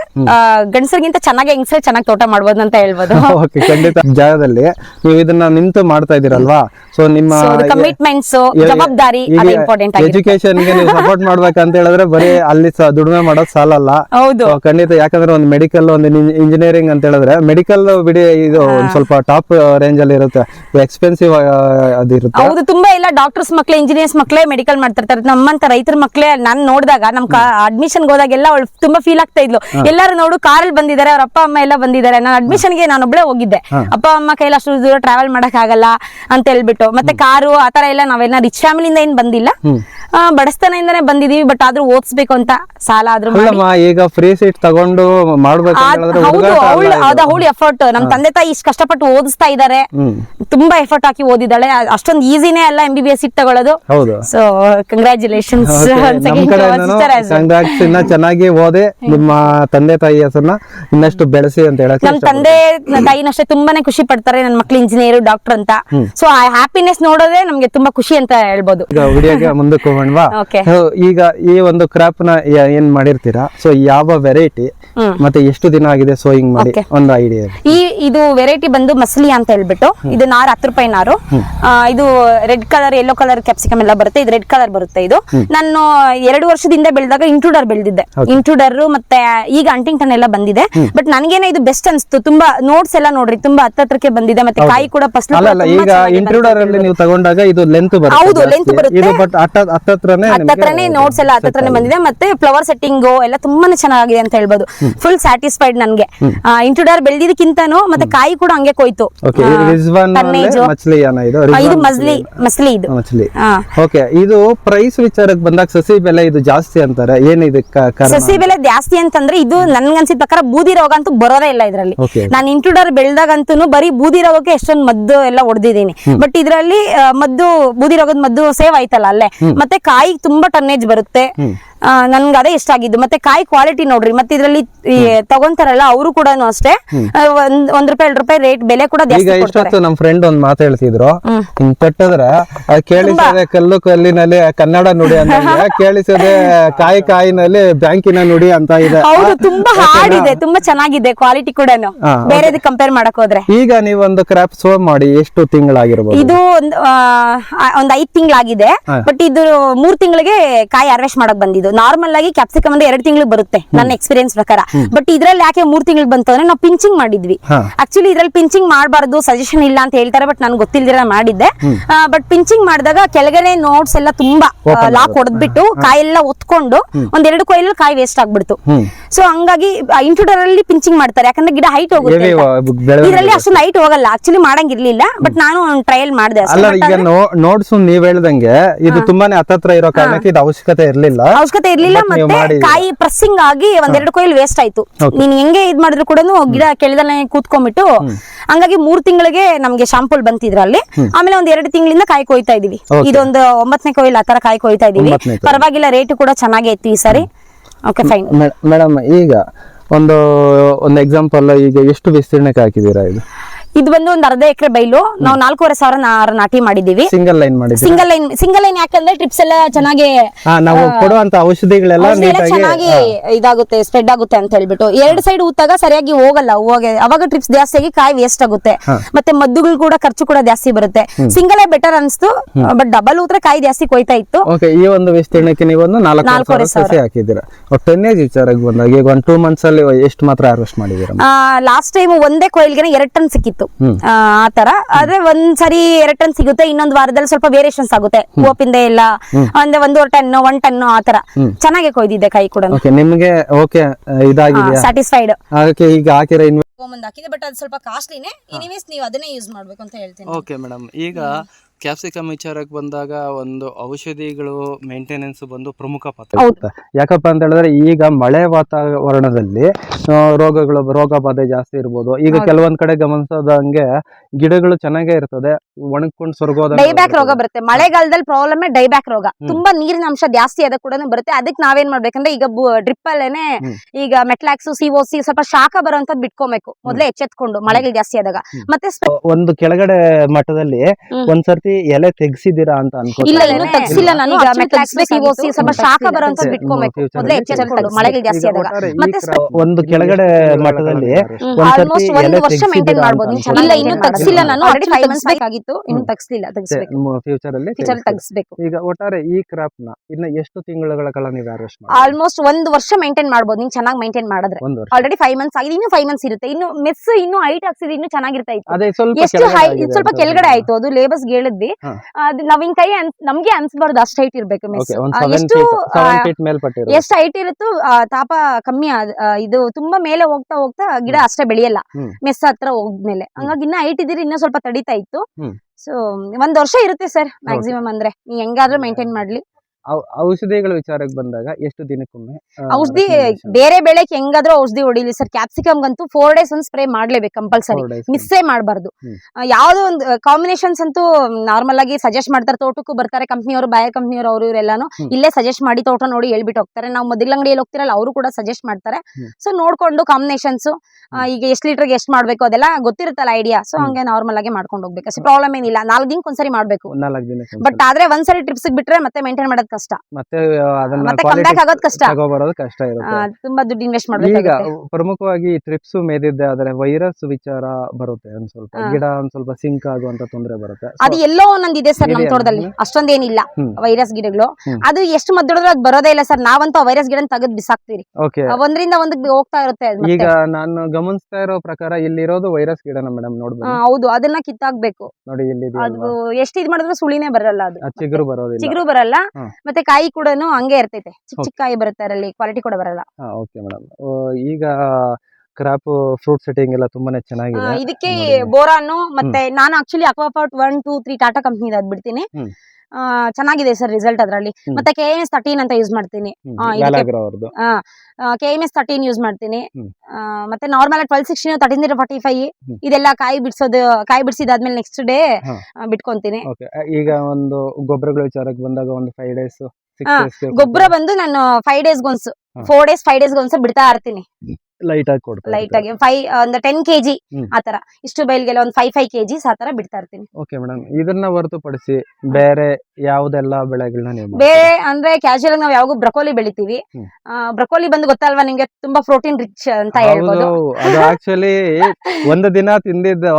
ಗಂಡಸರಿಗಿಂತ ಚೆನ್ನಾಗಿ ಹೆಂಗ್ಸರ್ ಚೆನ್ನಾಗಿ ತೋಟ ಮಾಡ್ಬೋದು ಅಂತ ಹೇಳ್ಬೋದು. <laughs> ಖಂಡಿತ. ಜಾಗದಲ್ಲಿ ನೀವು ಇದನ್ನ ನಿಂತು ಮಾಡ್ತಾ ಇದೀರಲ್ವಾ ಸೊ ನಿಮ್ಮ ಕಮಿಟ್ಮೆಂಟ್ಸ್ ಜವಾಬ್ದಾರಿ ಇಂಪಾರ್ಟೆಂಟ್ ಎಜುಕೇಶನ್ಗೆ ನೀವು ಸಪೋರ್ಟ್ ಮಾಡ್ಬೇಕಂತ ಹೇಳಿದ್ರೆ ಬರೀ ಅಲ್ಲಿ ದುಡಿಮೆ ಮಾಡೋದು ಸಾಲಲ್ಲ. ಹೌದು. ಖಂಡಿತ. ಯಾಕಂದ್ರೆ ಒಂದು ಮೆಡಿಕಲ್ ಒಂದು ಇಂಜಿನಿಯರಿಂಗ್ ಅಂತ ಹೇಳಿದ್ರೆ ಮೆಡಿಕಲ್ ಬಿಡಿ ಇದು ಒಂದ್ ಸ್ವಲ್ಪ ಟಾಪ್ ರೇಂಜ್ ಅಲ್ಲಿ ಇರುತ್ತೆ. ಎಕ್ಸ್ಪೆನ್ಸಿವ್ ಅದಿರುತ್ತೆ ಹೌದು ತುಂಬಾ ಎಲ್ಲ ಡಾಕ್ಟರ್ಸ್ ಮಕ್ಳೆ ಇಂಜಿನಿಯರ್ಸ್ ಮಕ್ಳೇ ಮೆಡಿಕಲ್ ಮಾಡ್ತಿರ್ತಾರೆ. ನಮ್ಮಂತ ರೈತರ ಮಕ್ಳೆ ನಾನ್ ನೋಡಿದಾಗ ನಮ್ ಅಡ್ಮಿಷನ್ ಹೋದಾಗೆಲ್ಲ ಅವಳು ತುಂಬಾ ಫೀಲ್ ಆಗ್ತಾ ಇದ್ಲು. ಎಲ್ಲರೂ ನೋಡು ಕಾರಲ್ಲಿ ಬಂದಿದ್ದಾರೆ ಅವ್ರ ಅಪ್ಪ ಅಮ್ಮ ಎಲ್ಲ ಬಂದಿದ್ದಾರೆ. ನಾನು ಅಡ್ಮಿಷನ್ಗೆ ನಾನು ಒಬ್ಳೆ ಹೋಗಿದ್ದೆ. ಅಪ್ಪ ಅಮ್ಮ ಕೈಲಿ ಅಷ್ಟು ದೂರ ಟ್ರಾವೆಲ್ ಮಾಡಕ್ ಆಗಲ್ಲ ಅಂತ ಹೇಳ್ಬಿಟ್ಟು. ಮತ್ತೆ ಕಾರು ಆತರ ಎಲ್ಲ ನಾವೆಲ್ಲ ರಿಚ್ ಫ್ಯಾಮಿಲಿಯಿಂದ ಏನ್ ಬಂದಿಲ್ಲ. ಬಡಸ್ತನದಿಂದನೇ ಬಂದಿದೀವಿ ಬಟ್ ಆದ್ರೂ ಓದಿಸ್ಬೇಕು ಅಂತ ಸಾಲ ಆದ್ರೂ ಅಲ್ಲಮ್ಮ ಈಗ ಫ್ರೀ ಸೀಟ್ ತಗೊಂಡು ಮಾಡ್ಬೇಕು ಹೌದು ಅವಳು. ಅದ ಎಫರ್ಟ್ ನಮ್ ತಂದೆ ತಾಯಿ ಇಷ್ಟು ಕಷ್ಟಪಟ್ಟು ಓದಿಸ್ತಾ ಇದ್ದಾರೆ ತುಂಬಾ ಎಫರ್ಟ್ ಹಾಕಿ ಓದಿದಾಳೆ ಅಷ್ಟೊಂದು ಈಸಿನೇ ಅಲ್ಲ M B B S seat ತಗೊಳ್ಳೋದು ಸೊ ಕಡೆಯಿಂದನೂ ಇನ್ನ ಚೆನ್ನಾಗಿ ಓದಿ. ನಿಮ್ಮ ತಂದೆ ತಾಯಿ ಹೆಸರನ್ನ ಇನ್ನಷ್ಟು ಬೆಳೆಸಿ ಅಂತ ಹೇಳಕ್ ನಮ್ ತಂದೆ ತಾಯಿನಷ್ಟೇ ತುಂಬಾನೇ ಖುಷಿ ಪಡ್ತಾರೆ ನನ್ನ ಮಕ್ಳು ಇಂಜಿನಿಯರ್ ಡಾಕ್ಟರ್ ಅಂತ. ಸೊ ಆ ಹ್ಯಾಪಿನೆಸ್ ನೋಡೋದೇ ನಮ್ಗೆ ತುಂಬಾ ಖುಷಿ ಅಂತ ಹೇಳ್ಬೋದು. ವಿಡಿಯೋಗೆ ಮುಂದಕ್ಕೆ ಹೋಗೋಣವಾ ಈಗ ಈ ಒಂದು ಕ್ರಾಪ್ನ ಏನ್ ಮಾಡಿರ್ತೀರಾ? ಸೊ ಯಾವ ವೆರೈಟಿ ಮತ್ತೆ ಎಷ್ಟು ದಿನ ಆಗಿದೆ ಸೋಯಿಂಗ್ ಮಾಡಿ. ಒಂದು ಐಡಿಯಾ ಈ ಇದು ವೆರೈಟಿ ಬಂದು ಮಸಲಿ ಅಂತ ಹೇಳ್ಬಿಟ್ಟು ಇದು ನಾರ್ ಹತ್ತು ರೂಪಾಯಿ ನಾರು. ಇದು red colour yellow colour capsicum ಎಲ್ಲ ಬರುತ್ತೆ. ಇದು ರೆಡ್ ಕಲರ್ ಬರುತ್ತೆ ಇದು. ನಾನು ಎರಡು ವರ್ಷದಿಂದ ಬೆಳೆದಾಗ ಇಂಟ್ರೂಡರ್ ಬೆಳೆದಿದ್ದೆ. ಇಂಟ್ರೂಡರ್ ಮತ್ತೆ ಈಗ ಅಂಟಿಂಗ್ಟನ್ ಎಲ್ಲ ಬಂದಿದೆ. ಬಟ್ ನನಗೇನೆ ಇದು ಬೆಸ್ಟ್ ಅನ್ಸ್ತು. ತುಂಬಾ ನೋಟ್ಸ್ ಎಲ್ಲ ನೋಡ್ರಿ. ತುಂಬಾ ಹತ್ತತ್ರಕ್ಕೆ ಬಂದಿದೆ. ಮತ್ತೆ ಕಾಯಿ ಕೂಡ ಫಸ್ಟ್ ಈಗ ಇಂಟ್ರೂಡರ್ ಅಲ್ಲಿ ನೀವು ತಗೊಂಡಾಗ ಇದು ಲೆಂತ್ ಬರುತ್ತೆ ಹೌದು ಲೆಂತ್ ಬರುತ್ತೆ. ಇದು ಬಟ್ ಹತ್ತತ್ರನೇ ಹತ್ತತ್ರನೇ ನೋಟ್ಸ್ ಎಲ್ಲ ಹತ್ತತ್ರನೇ ಬಂದಿದೆ. ಮತ್ತೆ ಫ್ಲವರ್ ಸೆಟ್ಟಿಂಗ್ ಎಲ್ಲ ತುಂಬಾನೇ ಚೆನ್ನಾಗಿದೆ ಅಂತ ಹೇಳ್ಬೋದು. ಫುಲ್ ಸ್ಯಾಟಿಸ್ಫೈಡ್ ನನ್ಗೆ. ಇಂಟ್ರೂಡರ್ ಬೆಳೆದಿದ್ದಕ್ಕಿಂತನೂ ಮತ್ತೆ ಕಾಯಿ ಕೂಡ ಹಂಗೆ ಕೊಯ್ತು. ಇದು? ಮಸ್ಲಿ ಮಸ್ಲಿ ಇದು. ಓಕೆ ಇದು ಪ್ರೈಸ್ ವಿಚಾರಕ್ಕೆ ಬಂದಾಗ ಸಸಿ ಬೆಲೆ ಇದು ಜಾಸ್ತಿ ಅಂತಾರೆ. ಏನ್ ಇದಕ್ಕೆ ಕಾರಣ? ಸಸಿ ಬೆಲೆ ಜಾಸ್ತಿ ಅಂತಂದ್ರೆ ಇದು ನನ್ಗನ್ಸಿದ ಪ್ರಕಾರ ಬೂದಿ ರೋಗ ಅಂತೂ ಬರೋದೇ ಇಲ್ಲ ಇದರಲ್ಲಿ. ನಾನು ಇಂಟ್ರೂಡರ್ ಬೆಳೆದಾಗಂತೂ ಬರೀ ಬೂದಿ ರೋಗಕ್ಕೆ ಎಷ್ಟೊಂದು ಮದ್ದು ಎಲ್ಲ ಹೊಡೆದಿದ್ದೀನಿ. ಬಟ್ ಇದರಲ್ಲಿ ಮದ್ದು ಬೂದಿ ರೋಗದ ಮದ್ದು ಸೇವ್ ಆಯ್ತಲ್ಲ ಅಲ್ಲೇ. ಮತ್ತೆ ಕಾಯಿ ತುಂಬಾ ಟನ್ನೇಜ್ ಬರುತ್ತೆ. ನನ್ಗೆ ಅದೇ ಇಷ್ಟ ಆಗಿದ್ದು. ಮತ್ತೆ ಕಾಯಿ ಕ್ವಾಲಿಟಿ ನೋಡ್ರಿ ಮತ್ತೆ ಇದರಲ್ಲಿ ತಗೊಂತಾರಲ್ಲ ಅವರು ಕೂಡ ಅಷ್ಟೇ. ಒಂದ್ ಒಂದ್ ರೂಪಾಯಿ ಎರಡು ರೂಪಾಯಿ ರೇಟ್ ಬೆಲೆ ಕೂಡ ಈಗ ಇಷ್ಟೊತ್ತು ನಮ್ ಫ್ರೆಂಡ್ ಒಂದ್ ಮಾತು ಹೇಳ್ತಿದ್ರು. ಹಿಂಗ್ ತಟ್ಟಿದ್ರೆ ಕೇಳಿಸದೆ ಕಲ್ಲು ಕಲ್ಲಿನಲ್ಲಿ ಕನ್ನಡ ನುಡಿ ಅಂತ <laughs> ಕೇಳಿಸದೆ ಕಾಯಿ ಕಾಯಿನಲ್ಲಿ ಬ್ಯಾಂಕಿನ ನುಡಿ ಅಂತ ಇದೆ. ಹೌದು ತುಂಬಾ ಹಾರ್ಡ್ ಇದೆ ತುಂಬಾ ಚೆನ್ನಾಗಿದೆ ಕ್ವಾಲಿಟಿ ಕೂಡ ಬೇರೆ ಕಂಪೇರ್ ಮಾಡಕ್ ಹೋದ್ರೆ. ಈಗ ನೀವೊಂದು ಕ್ರಾಪ್ ಸೋ ಮಾಡಿ ಎಷ್ಟು ತಿಂಗಳಾಗಿರ್ಬೋದು? ಇದು ಒಂದ್ ಐದ್ ತಿಂಗಳಾಗಿದೆ. ಬಟ್ ಇದು ಮೂರ್ ತಿಂಗಳಿಗೆ ಕಾಯಿ ಹಾರ್ವೆಸ್ಟ್ ಮಾಡಕ್ ಬಂದಿದ್ದು. ನಾರ್ಮಲ್ ಆಗಿ ಕ್ಯಾಪ್ಸಿಕಮ್ ಅಂದ್ರೆ ಎರಡು ತಿಂಗಳು ಬರುತ್ತೆ ನನ್ನ ಎಕ್ಸ್ಪೀರಿಯನ್ಸ್ ಪ್ರಕಾರ. ಬಟ್ ಇದ್ರಲ್ಲಿ ಯಾಕೆ ಮೂರ್ ತಿಂಗಳು ಬಂತು ಅಂದ್ರೆ ನಾವು ಪಿಂಚಿಂಗ್ ಮಾಡಿದ್ವಿ. ಆಕ್ಚುಲಿ ಇದ್ರಲ್ಲಿ ಪಿಂಚಿಂಗ್ ಮಾಡಬಾರ್ದು ಸಜೆಷನ್ ಇಲ್ಲ ಅಂತ ಹೇಳ್ತಾರೆ ಬಟ್ ನನ್ಗೆ ಗೊತ್ತಿಲ್ದಿರ ಮಾಡಿದ್ದೆ. ಬಟ್ ಪಿಂಚಿಂಗ್ ಮಾಡಿದಾಗ ಕೆಳಗಡೆ ನೋಟ್ಸ್ ಎಲ್ಲ ತುಂಬಾ ಲಾಕ್ ಹೊಡೆದ್ಬಿಟ್ಟು ಕಾಯಿ ಎಲ್ಲ ಒತ್ಕೊಂಡು ಒಂದೆರಡು ಎರಡು ಕೊಯ್ಲಲ್ಲಿ ಕಾಯಿ ವೇಸ್ಟ್ ಆಗ್ಬಿಡ್ತು. ಸೊ ಹಂಗಾಗಿ ಇಂಟ್ರೂಡರ್ ಅಲ್ಲಿ ಪಿಂಚಿಂಗ್ ಮಾಡ್ತಾರೆ. ಯಾಕಂದ್ರೆ ಗಿಡ ಹೈಟ್ ಹೋಗುತ್ತೆ. ಇದ್ರಲ್ಲಿ ಅಷ್ಟೊಂದು ಹೈಟ್ ಹೋಗಲ್ಲ. ಆಕ್ಚುಲಿ ಮಾಡಂಗಿರ್ಲಿಲ್ಲ ಬಟ್ ನಾನು ಟ್ರಯಲ್ ಮಾಡಿದೆ ಅಲ್ಲ ಈಗ ನೋಟ್ಸ್ ನೀವ್ ಹೇಳ್ದಂಗೆ ಇದು ತುಂಬಾನೇ ಹತ್ತತ್ರ ಇರೋ ಕಾರಣಕ್ಕೆ ಇದು ಅವಶ್ಯಕತೆ ಇರ್ಲಿಲ್ಲ. ಅವಶ್ಯಕತೆ ಇರ್ಲಿಲ್ಲ ಮತ್ತೆ ಕಾಯಿ ಪ್ರೆಸ್ಸಿಂಗ್ ಆಗಿ ಒಂದೆರಡು ಕೊಯ್ಲು ವೇಸ್ಟ್ ಆಯ್ತು. ನೀನ್ ಹೆಂಗೆ ಇದ್ ಮಾಡಿದ್ರು ಕೂಡ ಗಿಡ ಕೆಳದಲ್ಲೇ ಕೂತ್ಕೊಂಡ್ಬಿಟ್ಟು ಹಂಗಾಗಿ ಮೂರ್ ತಿಂಗಳಿಗೆ ನಮ್ಗೆ ಶಾಂಪೂಲ್ ಬಂತಿದ್ರಲ್ಲಿ ಆಮೇಲೆ ಒಂದ್ ಎರಡು ತಿಂಗಳಿಂದ ಕಾಯಿ ಕೊಯ್ತಾ ಇದೀವಿ. ಇದೊಂದು ಒಂಬತ್ತನೇ ಕೊಯ್ಲು ಆತರ ಕಾಯಿ ಕೊಯ್ತಾ ಇದೀವಿ. ಪರವಾಗಿಲ್ಲ ರೇಟ್ ಕೂಡ ಚೆನ್ನಾಗೇ ಇತ್ತು ಈ ಸರಿ. ಓಕೆ ಫೈನ್ ಮೇಡಮ್ ಈಗ ಒಂದು ಒಂದು ಎಕ್ಸಾಂಪಲ್ ಈಗ ಎಷ್ಟು ವಿಸ್ತೀರ್ಣಕ್ಕೆ ಹಾಕಿದೀರಾ ಇದು? ಇದು ಬಂದು ಒಂದ್ ಅರ್ಧ ಎಕರೆ ಬೈಲು. ನಾವು ನಾಲ್ಕೂವರೆ ಸಾವಿರ ನಾಟಿ ಮಾಡಿದೀವಿ. ಸಿಂಗಲ್ ಲೈನ್ ಮಾಡಿದ್ವಿ ಸಿಂಗಲ್ ಲೈನ್ ಸಿಂಗಲ್ ಲೈನ್ ಯಾಕಂದ್ರೆ ಟ್ರಿಪ್ಸ್ ಎಲ್ಲ ಚೆನ್ನಾಗಿ ನಾವು ಕೊಡುವಂತ ಔಷಧಿಗಳೆಲ್ಲ ಚೆನ್ನಾಗಿ ಇದಾಗುತ್ತೆ ಸ್ಪ್ರೆಡ್ ಆಗುತ್ತೆ ಅಂತ ಹೇಳ್ಬಿಟ್ಟು. ಎರಡು ಸೈಡ್ ಊತಾಗ ಸರಿಯಾಗಿ ಹೋಗಲ್ಲ ಹೋಗಿ ಅವಾಗ ಟ್ರಿಪ್ಸ್ ಜಾಸ್ತಿ ಆಗಿ ಕಾಯಿ ವೇಸ್ಟ್ ಆಗುತ್ತೆ. ಮತ್ತೆ ಮದ್ದುಗಳು ಕೂಡ ಖರ್ಚು ಕೂಡ ಜಾಸ್ತಿ ಬರುತ್ತೆ. ಸಿಂಗಲ್ ಬೆಟರ್ ಅನ್ಸ್ತು ಬಟ್ ಡಬಲ್ ಊತ್ರ ಕಾಯಿ ಜಾಸ್ತಿ ಕೊಯ್ತಾ ಇತ್ತು. ಈ ಒಂದು ವಿಸ್ತೀರ್ಣಕ್ಕೆ ನೀವು ಒಂದು ನಾಲ್ಕು ನಾಲ್ಕೂವರೆ ಸಸಿ ಹಾಕಿದ್ದೀರಾ. ಟೆನ್ನೇಜ್ ವಿಚಾರಕ್ಕೆ ಬಂದಾಗ ಈಗ ಒಂದು ಟೂ ಮಂತ್ಸ್ ಅಲ್ಲಿ ಎಷ್ಟು ಮಾತ್ರ ಹಾರ್ವೆಸ್ಟ್ ಲಾಸ್ಟ್ ಟೈಮ್ ಒಂದೇ ಕೊಯ್ಲಿಗೆ ಎರಡು ಟನ್ ಸಿಕ್ಕಿತ್ತು. ಆ ಆ ತರ. ಆದ್ರೆ ಒಂದ್ ಸರಿ ಎರಡ್ ಟನ್ ಸಿಗುತ್ತೆ ಇನ್ನೊಂದ್ ವಾರದಲ್ಲಿ ಸ್ವಲ್ಪ ವೇರಿಯೇಷನ್ಸ್ ಆಗುತ್ತೆ. ಓಪಿಂದ ಎಲ್ಲ ಅಂದ್ರೆ ಒಂದೂವರೆ ಟನ್ ಒನ್ ಟನ್ ಆ ತರ. ಚೆನ್ನಾಗಿ ಕೊಯ್ದಿದೆ ಕೈ ಕೂಡ. ನಿಮ್ಗೆ ಓಕೆ ಇದಾಗಿದೆ ಸ್ಯಾಟಿಸ್ಫೈಡ್ ಈಗ ಹಾಕಿರೋ ಇನ್ವೆ ಹಾಕಿದೆ ಬಟ್ ಅದು ಸ್ವಲ್ಪ ಕಾಸ್ಟ್ಲಿನೇ ಎನಿವೇಸ್ ನೀವು ಅದನ್ನೇ ಯೂಸ್ ಮಾಡ್ಬೇಕು ಅಂತ ಹೇಳ್ತೀನಿ. ಓಕೆ ಮೇಡಮ್ ಈಗ ಕ್ಯಾಪ್ಸಿಕಮ್ ವಿಚಾರಕ್ಕೆ ಬಂದಾಗ ಒಂದು ಔಷಧಿಗಳು ಮೇಂಟೆನೆನ್ಸ್ ಬಂದು ಪ್ರಮುಖ ಪಾತ್ರ. ಯಾಕಪ್ಪ ಅಂತ ಹೇಳಿದ್ರೆ ಈಗ ಮಳೆ ವಾತಾವರಣದಲ್ಲಿ ರೋಗಗಳು ರೋಗ ಬಾಧೆ ಜಾಸ್ತಿ ಇರ್ಬೋದು. ಈಗ ಕೆಲವೊಂದ್ ಕಡೆ ಗಮನಿಸೋದಂಗೆ ಗಿಡಗಳು ಚೆನ್ನಾಗೇ ಇರ್ತದೆ. ಒಣಗ್ಕೊಂಡು ಸೊರಗೋದ ಡೈಬ್ಯಾಕ್ ರೋಗ ಬರುತ್ತೆ. ಮಳೆಗಾಲದಲ್ಲಿ ಪ್ರಾಬ್ಲಮ್ ಡೈಬ್ಯಾಕ್ ರೋಗ. ತುಂಬಾ ನೀರಿನ ಅಂಶ ಜಾಸ್ತಿ ಆದ ಕೂಡ ಬರುತ್ತೆ. ಅದಕ್ಕೆ ನಾವೇನ್ ಮಾಡ್ಬೇಕಂದ್ರೆ ಈಗ ಡ್ರಿಪ್ ಅಲ್ಲೇನೆ ಈಗ ಮೆಟ್ಲಾಕ್ಸ್ ಸಿಒಸಿ ಸ್ವಲ್ಪ ಶಾಖ ಬರುವಂತದ್ ಬಿಟ್ಕೊಬೇಕು. ಮೊದ್ಲೇ ಎಚ್ಚೆತ್ಕೊಂಡು ಮಳೆಗಳು ಜಾಸ್ತಿ ಆದಾಗ. ಮತ್ತೆ ಒಂದು ಕೆಳಗಡೆ ಮಟ್ಟದಲ್ಲಿ ಹ್ಮ್. ಒಂದ್ಸರ್ತಿ ಎಲೆ ತೆಗ್ಸಿದೀರಾ ಅಂತ ಇಲ್ಲ ಇನ್ನು ತಗ್ಸಿಲ್ಲ ನಾನು. ಸ್ವಲ್ಪ ಶಾಖ ಬಿಟ್ಕೊಬೇಕು. ಮೊದ್ಲೇ ಮಳೆಗಳು ಜಾಸ್ತಿ ಆದಾಗ. ಮತ್ತೆ ಒಂದು ಕೆಳಗಡೆ ಮಠದಲ್ಲಿ ಆಲ್ಮೋಸ್ಟ್ ಒಂದು ವರ್ಷ ಮೇಂಟೈನ್ ಇಲ್ಲ ಇನ್ನು ತಗ್ಸಿಲ್ಲ ನಾನು ಆಲ್ರೆಡಿ ಫೈವ್ ಮಂತ್ಸ್ ಬೇಕಾಗಿತ್ತು ಇನ್ನು ತಗ್ಸ್ಲಿಲ್ಲ ತಗ್ಸ್ಬೇಕು. ಫ್ಯೂಚರ್ ಅಲ್ಲಿ ಫ್ಯೂಚರ್ ತೆಗ್ಸಿ. ತಗ್ಸ್ಬೇಕು. ಈಗ ಒಟ್ಟಾರೆ ಈ ಕ್ರಾಪ್ನ ಇನ್ನ ಎಷ್ಟು ತಿಂಗಳುಗಳ ಕಾಲ ನೀವು ಹಾರ್ವೆಸ್ಟ್ ಮಾಡಿ ಆಲ್ಮೋಸ್ಟ್ ಒಂದ್ ವರ್ಷ ಮೇಂಟೈನ್ ಮಾಡಬಹುದು ನೀವು ಚೆನ್ನಾಗಿ ಮೇಂಟೈನ್ ಮಾಡಿದ್ರೆ. ಆಲ್ರೆಡಿ ಫೈವ್ ಮಂತ್ಸ್ ಆಗಿದೆ ಇನ್ನು ಫೈವ್ ಮಂತ್ಸ್ ಇರುತ್ತೆ. ಇನ್ನು ಮೆಸ್ ಇನ್ನು ಹೈಟ್ ಹಾಕ್ಸಿದ್ರೆ ಇನ್ನು ಚೆನ್ನಾಗಿರ್ತಾ ಇತ್ತು. ಅದೇ ಸ್ವಲ್ಪ ಎಷ್ಟು ಕೆಳಗಡೆ ಹೈ ಸ್ವಲ್ಪ ಕೆಳಗಡೆ ಆಯ್ತು ಅದು ಲೇಬರ್ಸ್ ಹೇಳಿದ್ವಿ ಹಾ. ಅದು ಹಿಂಗ್ ಕೈ ನಮ್ಗೆ ಅನ್ಸ್ಬಾರ್ದು ಅಷ್ಟ್ ಹೈಟ್ ಇರ್ಬೇಕು ಮೆಸ್ ಎಷ್ಟು ಹೈಟ್ ಇರುತ್ತೋ ತಾಪ ಕಮ್ಮಿ ಇದು ತುಂಬಾ ಮೇಲೆ ಹೋಗ್ತಾ ಹೋಗ್ತಾ ಗಿಡ ಅಷ್ಟೇ ಬೆಳೆಯಲ್ಲ. ಮೆಸ್ ಹತ್ರ ಹೋಗ್ಮೇಲೆ ಹಂಗಾಗಿ ಇನ್ನ ಹೈಟ್ ಇದ್ರೆ ಇನ್ನೂ ಸ್ವಲ್ಪ ತಡಿತಾ ಇತ್ತು. ಸೊ ಒಂದ್ ವರ್ಷ ಇರುತ್ತೆ ಸರ್ ಮ್ಯಾಕ್ಸಿಮಮ್ ಅಂದ್ರೆ. ನೀ ಹೆಂಗಾದ್ರೂ ಮೇಂಟೈನ್ ಮಾಡ್ಲಿ. ಔಷಧಿಗಳ ವಿಚಾರಕ್ಕೆ ಬಂದಾಗ ಎಷ್ಟು ದಿನಕ್ಕೊಮ್ಮೆ ಔಷಧಿ ಬೇರೆ ಬೆಳೆಗೆ ಹೆಂಗಾದ್ರೂ ಔಷಧಿ ಹೊಡಿಲಿ ಸರ್. ಕ್ಯಾಪ್ಸಿಕಮ್ಗಂತೂ ಫೋರ್ ಡೇಸ್ ಒಂದು ಸ್ಪ್ರೇ ಮಾಡ್ಲೇಬೇಕು ಕಂಪಲ್ಸರಿ ಮಿಸ್ಸೇ ಮಾಡಬಾರ್ದು. ಯಾವುದೋ ಒಂದು ಕಾಂಬಿನೇಷನ್ಸ್ ಅಂತೂ ನಾರ್ಮಲ್ ಆಗಿ ಸಜೆಸ್ಟ್ ಮಾಡ್ತಾರೆ. ತೋಟಕ್ಕೂ ಬರ್ತಾರೆ. ಕಂಪ್ನಿಯವರು ಬಾಯರ್ ಕಂಪ್ನಿಯವರು ಅವರು ಇವರೆಲ್ಲಾನು. ಇಲ್ಲೇ ಸಜೆಸ್ಟ್ ಮಾಡಿ ತೋಟ ನೋಡಿ ಹೇಳ್ಬಿಟ್ಟು ಹೋಗ್ತಾರೆ. ನಾವು ಮೊದಲ ಅಂಗಡಿಯಲ್ಲಿ ಹೋಗ್ತಿರಲ್ಲ ಅವರು ಕೂಡ ಸಜೆಸ್ಟ್ ಮಾಡ್ತಾರೆ. ಸೊ ನೋಡ್ಕೊಂಡು ಕಾಂಬಿನೇಷನ್ಸ್ ಈಗ ಎಷ್ಟು ಲೀಟರ್ಗೆ ಎಷ್ಟು ಮಾಡ್ಬೇಕು ಅದೆಲ್ಲ ಗೊತ್ತಿರುತ್ತಲ್ಲ ಐಡಿಯಾ ಸೊ. ಹಂಗೆ ನಾರ್ಮಲ್ ಆಗಿ ಮಾಡ್ಕೊಂಡು ಹೋಗ್ಬೇಕು. ಅಷ್ಟೇ ಪ್ರಾಬ್ಲಮ್ ಏನಿಲ್ಲ. ನಾಲ್ಕು ದಿನಕ್ಕೆ ಒಂದ್ಸರಿ ಮಾಡ್ಬೇಕು. ಬಟ್ ಆದ್ರೆ ಒಂದ್ಸರಿ ಟ್ರಿಪ್ಸ್ ಬಿಟ್ರೆ ಮತ್ತೆ ಮೇಂಟೈನ್ ಮಾಡೋದು ಕಷ್ಟ. ಮತ್ತೆ ಅದನ್ನ ಮತ್ತೆ ಆಗೋದ್ ಕಷ್ಟ. ತಗೋಬರೋದು ಕಷ್ಟ ಆ, ಇರುತ್ತೆ. ತುಂಬಾ ದುಡ್ಡು ಇನ್ವೆಸ್ಟ್ ಈಗ ಮಾಡ್ಬೇಕಾಗುತ್ತೆ ಪ್ರಮುಖವಾಗಿ ಟ್ರಿಪ್ಸ್ ಮೇದಿದ್ದೆ ಆದ್ರೆ ವೈರಸ್ ವಿಚಾರ ಬರುತ್ತೆ ಒಂದ್ ಸ್ವಲ್ಪ. ಹಾ. ಗಿಡ ಒಂದ್ ಸ್ವಲ್ಪ ಸಿಂಕ್ ಆಗುವಂತ ತೊಂದರೆ ಬರುತ್ತೆ. So, ಅದು ಎಲ್ಲೋ ಒಂದೊಂದಿದೆ ಸರ್ ನಮ್ಮ? ತೋಟದಲ್ಲಿ. ಅಷ್ಟೊಂದೇನಿಲ್ಲ ಹ್ಮ್. ವೈರಸ್ ಗಿಡಗಳು. ಹ್ಮ್. ಅದು ಎಷ್ಟು ಮದ್ದಡಿದ್ರು ಅದು ಬರೋದೇ ಇಲ್ಲ ಸರ್. ನಾವಂತೂ ವೈರಸ್ ಗಿಡ ತೆಗೆದು ಬಿಸಾಕ್ತಿರಿ. ಓಕೆ ಆ ಒಂದ್ರಿಂದ ಒಂದಕ್ಕೆ ಹೋಗ್ತಾ ಇರುತ್ತೆ ಅದು ಮತ್ತೆ. ಈಗ ನಾನು ಗಮನಿಸ್ತಾ ಇರೋ ಪ್ರಕಾರ ಇಲ್ಲಿರೋದು ವೈರಸ್ ಗಿಡನ ಮೇಡಮ್ ಆ, ನೋಡ್ಬೋದು ಹೌದು. ಅದನ್ನ ಕಿತ್ತಾಕ್ಬೇಕು. ನೋಡಿ ಇಲ್ಲಿ ಅದು ಎಷ್ಟು ಇದ್ ಮಾಡಿದ್ರು ಸುಳಿನೇ ಬರಲ್ಲ ಅದು ಚಿಗುರು ಬರೋದಿಲ್ಲ. ಚಿಗುರು ಬರಲ್ಲ. ಹ್ಮ್. ಮತ್ತೆ ಕಾಯಿ ಕೂಡ ಹಂಗೆ ಇರ್ತೈತೆ. ಚಿಕ್ಕ ಚಿಕ್ಕ ಕಾಯಿ ಬರುತ್ತೆ ಅದರಲ್ಲಿ ಕ್ವಾಲಿಟಿ ಕೂಡ ಬರಲ್ಲ. ಓಕೆ ಮೇಡಮ್ ಈಗ ಕ್ರಾಪ್ ಫ್ರೂಟ್ ಸೆಟ್ಟಿಂಗ್ ಎಲ್ಲ ತುಂಬಾನೇ ಚೆನ್ನಾಗಿದೆ. ಇದಕ್ಕೆ. ಬೋರಾನು ಮತ್ತೆ ನಾನು actually Aquapot one two three Tata company ಅದ್ ಬಿಡ್ತೀನಿ ಚೆನ್ನಾಗಿದೆ ಸರ್ ರಿಸಲ್ಟ್ ಅದರಲ್ಲಿ. ಮತ್ತೆ ಕೆ ಎಂ ಎಸ್ ತರ್ಟೀನ್ ಅಂತ ಯೂಸ್ ಮಾಡ್ತೀನಿ. K M S thirteen use ಮಾಡ್ತೀನಿ. ಮತ್ತೆ normal twelve sixteen thirteen zero forty five ಇದೆಲ್ಲ ಕಾಯಿ ಬಿಡಿಸೋದು ಕಾಯಿ ಬಿಡಿಸಿದಾದ್ಮೇಲೆ ನೆಕ್ಸ್ಟ್ ಡೇ. ಬಿಟ್ಕೊಂತೀನಿ. ಈಗ ಒಂದು ಗೊಬ್ಬರಗಳ ವಿಚಾರಕ್ಕೆ ಬಂದಾಗ ಒಂದು ಫೈವ್ ಡೇಸ್ ಗೊಬ್ಬರ ಬಂದು ನಾನು ಫೈವ್ ಡೇಸ್ ಗೊಂದ್ಸು. ಫೋರ್ ಡೇಸ್ ಫೈವ್ ಡೇಸ್ ಗೊಂದ್ಸು ಬಿಡ್ತಾ ಇರ್ತೀನಿ. ಲೈಟ್ ಆಗಿ ಕೊಡ್ತಾರೆ ಲೈಟ್ ಆಗಿ ಫೈವ್ ಒಂದು ಟೆನ್ ಕೆಜಿ. ಆತರ ಇಷ್ಟು ಬೈಲ್ಗೆಲ್ಲ ಒಂದು ಫೈವ್ ಫೈವ್ ಕೆಜಿಸ್ ಆತರ ಬಿಡ್ತಾ ಇರ್ತೀನಿ ಓಕೆ ಮೇಡಮ್ ಇದನ್ನ ಹೊರತುಪಡಿಸಿ ಬೇರೆ ಯಾವ್ದೆಲ್ಲ ಬೆಳೆಗಳನ್ನ ನೀವು ಬೇರೆ ಅಂದ್ರೆ ಕ್ಯಾಶುಯಲ್ ನಾವು ಯಾವಾಗೂ ಬ್ರಕೋಲಿ ಬೆಳಿತೀವಿ. ಬ್ರಕೋಲಿ ಬಂದು ಗೊತ್ತಲ್ವಾ ನಿಮ್ಗೆ? ತುಂಬಾ ಪ್ರೋಟೀನ್ ರಿಚ್ ಅಂತ ಹೇಳ್ಬೋದು. ಅದು ಆಕ್ಚುಲಿ <laughs> ಒಂದು ದಿನ ತಿಂದಿದ್ದು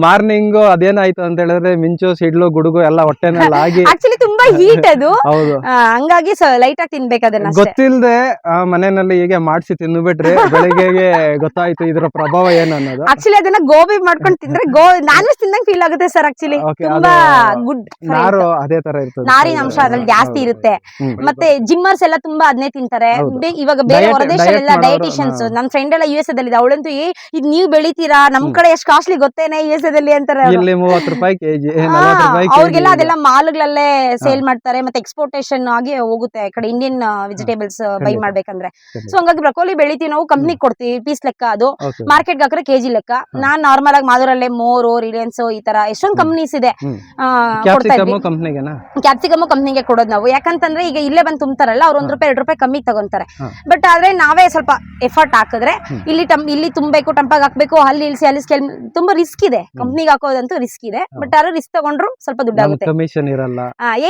ಮಾರ್ನಿಂಗ್ ಅದೇನಾಯ್ತು ಅಂತ ಹೇಳಿದ್ರೆ ಮಿಂಚು ಸಿಡ್ಲು ಗುಡುಗು ಎಲ್ಲ ಹೊಟ್ಟೆನಲ್ಲಿ ಆಗಿ ಆಕ್ಚುಲಿ ತುಂಬಾ ಹೀಟ್ ಅದು. ಹೌದು. ಆ, ಹಂಗಾಗಿ ಲೈಟ್ ಆಗಿ ತಿನ್ಬೇಕು ಅದನ್ನ ಅಷ್ಟೇ. ಗೊತ್ತಿಲ್ದೆ ಆ ಮನೆಯಲ್ಲಿ ಹೀಗೆ ಮಾಡಿಸಿ ತಿಂದ್ಬಿಟ್ರೆ ಬೆಳಿಗ್ಗೆ ಗೊತ್ತಾಯ್ತು ಇದರ ಪ್ರಭಾವ ಏನು ಅನ್ನೋದು. ಆಕ್ಚುಲಿ ಅದನ್ನ ಗೋಬಿ ಮಾಡ್ಕೊಂಡು ತಿಂದ್ರೆ ಗೋ ನಾನ್ ವೆಜ್ ತಿಂದಂಗ್ ಫೀಲ್ ಆಗುತ್ತೆ ಸರ್ ಆಕ್ಚುಲಿ Okay, ತುಂಬಾ ಅದು ಗುಡ್ ನಾರು ಅದೇ ತರ ಇರ್ತದೆ. ನಾರಿನ ಅಂಶ ಅದ್ರಲ್ಲಿ ಜಾಸ್ತಿ ಇರುತ್ತೆ. ಹ್ಮ್. ಮತ್ತೆ ಜಿಮ್ಮರ್ಸ್ ಎಲ್ಲ ತುಂಬಾ ಅದನ್ನೇ ತಿಂತಾರೆ. ಹೌದು. ಬೇ- ಇವಾಗ ಬೇರೆ Diet- ಮಾಡೋರು, ಡಯಟಿಷಿಯನ್ಸ್ ಹಾ. ನನ್ ಫ್ರೆಂಡ್ ಎಲ್ಲ ಯು ಎಸ್ ಅಲ್ಲಿ ಅವಳಂತೂ ಏ ಇದ್ ನೀವ್ ಬೆಳಿತೀರಾ? ನಮ್. ಕಡೆ ಎಷ್ಟು ಕಾಸ್ಟ್ಲಿ ಗೊತ್ತೇನೆ? ಯು ಎಸ್ ಅಲ್ಲಿ ಅಂತಾರೆ ಅವ್ರು. ಇಲ್ಲಿ ಮೂವತ್ತು ರೂಪಾಯಿ ಕೆಜಿ ಹಾ, ನಲವತ್ತು ರೂಪಾಯಿ ಅವ್ರಿಗೆಲ್ಲ ಕೆಜಿ ಅದೆಲ್ಲ ಮಾಲ್ಗಳಲ್ಲೇ ಸೇಲ್ ಮಾಡ್ತಾರೆ ಮತ್ತೆ ಎಕ್ಸ್ಪೋರ್ಟೇಷನ್ ಆಗಿ ಹೋಗುತ್ತೆ ಈ ಕಡೆ ಇಂಡಿಯನ್ ವೆಜಿಟೇಬಲ್ಸ್ ಬೈ ಖಂಡಿತ. ಮಾಡ್ಬೇಕಂದ್ರೆ. ಸೊ ಹಂಗಾಗಿ ಬ್ರಕೋಲಿ ಬೆಳಿತೀವಿ ನಾವು ಕಂಪ್ನಿ ಕೊಡ್ತೀವಿ ಪೀಸ್ ಲೆಕ್ಕ ಅದು. ಓಕೆ ಮಾರ್ಕೆಟ್ ಹಾಕ್ರೆ ಕೆಜಿ ಲೆಕ್ಕ. ನಾನ್ ನಾರ್ಮಲ್ ಆಗಿ ಮಾದೂರಲ್ಲೇ ಮೋರ್ ರಿಲಯನ್ಸ್ ಈ ತರ ಎಷ್ಟೊಂದ್ ಕಂಪ್ನೀಸ್ ಇದೆ ಹ್ಮ್. ಆ, ಕೊಡ್ತಾ ಕ್ಯಾಪ್ಸಿಕಮ್ ಇದ್ವಿ ಕಂಪ್ನಿಗೆನಾ ಕ್ಯಾಪ್ಸಿಕಮ್ ಕಂಪ್ನಿಗೆ ಕೊಡೋದು ನಾವು. ಯಾಕಂತಂದ್ರೆ ಈಗ ಇಲ್ಲೇ ಬಂದು ತುಂಬ್ತಾರಲ್ಲ ಅವ್ರ ಒಂದ್ ರೂಪಾಯಿ ಎರಡು ರೂಪಾಯಿ ಕಮ್ಮಿ ತಗೊಂತಾರೆ. ಹಾ. ಬಟ್ ಆದ್ರೆ ನಾವೇ ಸ್ವಲ್ಪ ಎಫರ್ಟ್ ಹಾಕಿದ್ರೆ ಇಲ್ಲಿ ಟಮ್ ಇಲ್ಲಿ ತುಂಬಬೇಕು ಟಂಪಾಗ್ ಹಾಕ್ಬೇಕು ಅಲ್ಲಿ ಇಳಿಸಿ ಅಲ್ಲಿ ಸ್ಕೇಲ್ ತುಂಬಾ ರಿಸ್ಕ್ ಇದೆ. ಕಂಪ್ನಿಗೆ ಹಾಕೋದಂತೂ ರಿಸ್ಕ್ ಇದೆ. ಬಟ್ ಆದ್ರೆ ರಿಸ್ಕ್ ತಗೊಂಡ್ರು ಸ್ವಲ್ಪ ದುಡ್ಡು ಆಗುತ್ತೆ. ಕಮಿಷನ್ ಇರಲ್ಲ.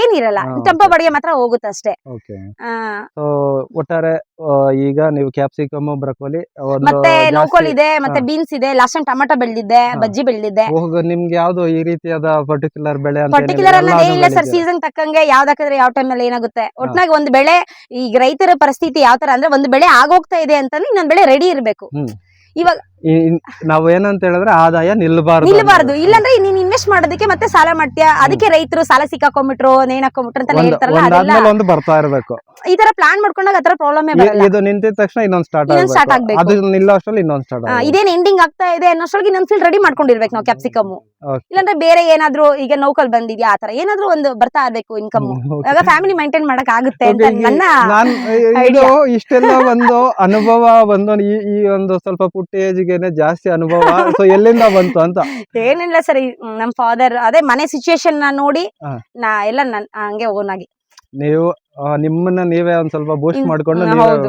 ಏನಿರಲ್ಲ. ಟೆಂಪೋ ಬಾಡಿಗೆ ಮಾತ್ರ ಹೋಗುತ್ತೆ ಅಷ್ಟೇ. ಒಟ್ಟಾರೆ ಈಗ ನೀವು ಕ್ಯಾಪ್ಸಿಕಮ್ ಬ್ರಕೋಲಿ ಮತ್ತೆ ನೋಕೋಲ್ ಇದೆ ಮತ್ತೆ ಬೀನ್ಸ್ ಇದೆ ಲಾಸ್ಟ್ ಟೈಮ್ ಟೊಮಾಟೊ ಬೆಳೆದಿದ್ದೆ ಬಜ್ಜಿ ಬೆಳೆದಿದ್ದೆ. ನಿಮ್ಗೆ ಯಾವ್ದು ಈ ರೀತಿಯಾದ ಪರ್ಟಿಕ್ಯುಲರ್ ಬೆಳೆ ಅಂತ ಪರ್ಟಿಕ್ಯುಲರ್ ಅನ್ನೋದೇ ಇಲ್ಲ ಸರ್ ಸೀಸನ್ ತಕ್ಕಂಗೆ ಯಾವ್ದು ಹಾಕಿದ್ರೆ ಯಾವ ನಲ್ಲಿ ಏನಾಗುತ್ತೆ? ಒಟ್ನಾಗ ಒಂದ್ ಬೆಳೆ ಈಗ ರೈತರ ಪರಿಸ್ಥಿತಿ ಯಾವ ತರ ಅಂದ್ರೆ ಒಂದು ಬೆಳೆ ಆಗೋಗ್ತಾ ಇದೆ ಅಂತಂದ್ರೆ ಇನ್ನೊಂದ್ ಬೆಳೆ ರೆಡಿ ಇರಬೇಕು. ಇವಾಗ ನಾವ್ ಏನಂತ ಹೇಳಿದ್ರೆ ಆದಾಯ ನಿಲ್ಬಾರ್ದು ನಿಲ್ಬಾರ್ದು. ಇಲ್ಲಾಂದ್ರೆ ನೀನ್ ಇನ್ವೆಸ್ಟ್ ಮಾಡೋದಕ್ಕೆ ಮತ್ತೆ ಸಾಲ ಮಾಡ್ತೀಯ? ಅದಕ್ಕೆ ರೈತರು ಸಾಲ ಸಿಕ್ಕಾಕೊಂಡ್ಬಿಟ್ರು ನೇಣ್ ಹಾಕೊಂಡ್ಬಿಟ್ರು ಅಂತ ಹೇಳ್ತಾರಲ್ಲ ಅದೆಲ್ಲ ಒಂದು ಬರ್ತಾ ಇರಬೇಕು. ಈ ತರ ಪ್ಲಾನ್ ಮಾಡ್ಕೊಂಡಾಗ ಆತರ ಪ್ರಾಬ್ಲಮ್ ಏ ಬರಲ್ಲ. ಇದು ನಿಂತಿದ ತಕ್ಷಣ ಇನ್ನೊಂದ್ ಸ್ಟಾರ್ಟ್ ಆಗಬೇಕು. start ಆಗ್ಬೇಕು. ಅದು ನಿಲ್ಲೋ ಅಷ್ಟ್ರಲ್ಲಿ ಇನ್ನೊಂದ್ ಸ್ಟಾರ್ಟ್ ಇದೇನ್ ಎಂಡಿಂಗ್ ಆಗ್ತಾ ಇದೆ ಅನ್ನೋಷ್ಟರಲ್ಲಿ ಇನ್ನೊಂದು ಫೀಲ್ಡ್ ರೆಡಿ ಮಾಡ್ಕೊಂಡಿರ್ಬೇಕು ನಾವು ಕ್ಯಾಪ್ಸಿಕಮ್ ಇಲ್ಲಂದ್ರೆ ಬೇರೆ ಏನಾದ್ರು ಈಗ ನೌಕಲ್ ಬಂದಿದ್ಯಾ? ಆತರ ಏನಾದ್ರು ಒಂದು ಬರ್ತಾ ಇರಬೇಕು ಇನ್ಕಮ್ ಆಗ ಫ್ಯಾಮಿಲಿ ಮೇಂಟೈನ್ ಮಾಡಕ್ ಆಗುತ್ತೆ ಅಂತ ನನ್ನ ಇಷ್ಟೆಲ್ಲ ಒಂದು ಅನುಭವ ಬಂದು ಈ ಒಂದು ಸ್ವಲ್ಪ ಪುಟ್ಟ ಏಜ್ಗೆನೆ ಜಾಸ್ತಿ ಅನುಭವ. ಸೊ ಎಲ್ಲಿಂದ ಬಂತು ಅಂತ? ಏನಿಲ್ಲ ಸರ್ ನಮ್ ಫಾದರ್ ಅದೇ ಮನೆ ಸಿಚುಯೇಷನ್ನ ನೋಡಿ ಹಾ. ನಾ ಎಲ್ಲ ನನ್ ಹಂಗೆ ಓನ್ ಆಗಿ. ನೀವು ಆ, ನಿಮ್ಮನ್ನ ನೀವೇ ಒಂದ್ ಸ್ವಲ್ಪ ಬೂಸ್ಟ್ ಮಾಡ್ಕೊಂಡು ಹ್ಮ್, ನೀವೇ ಹೌದು.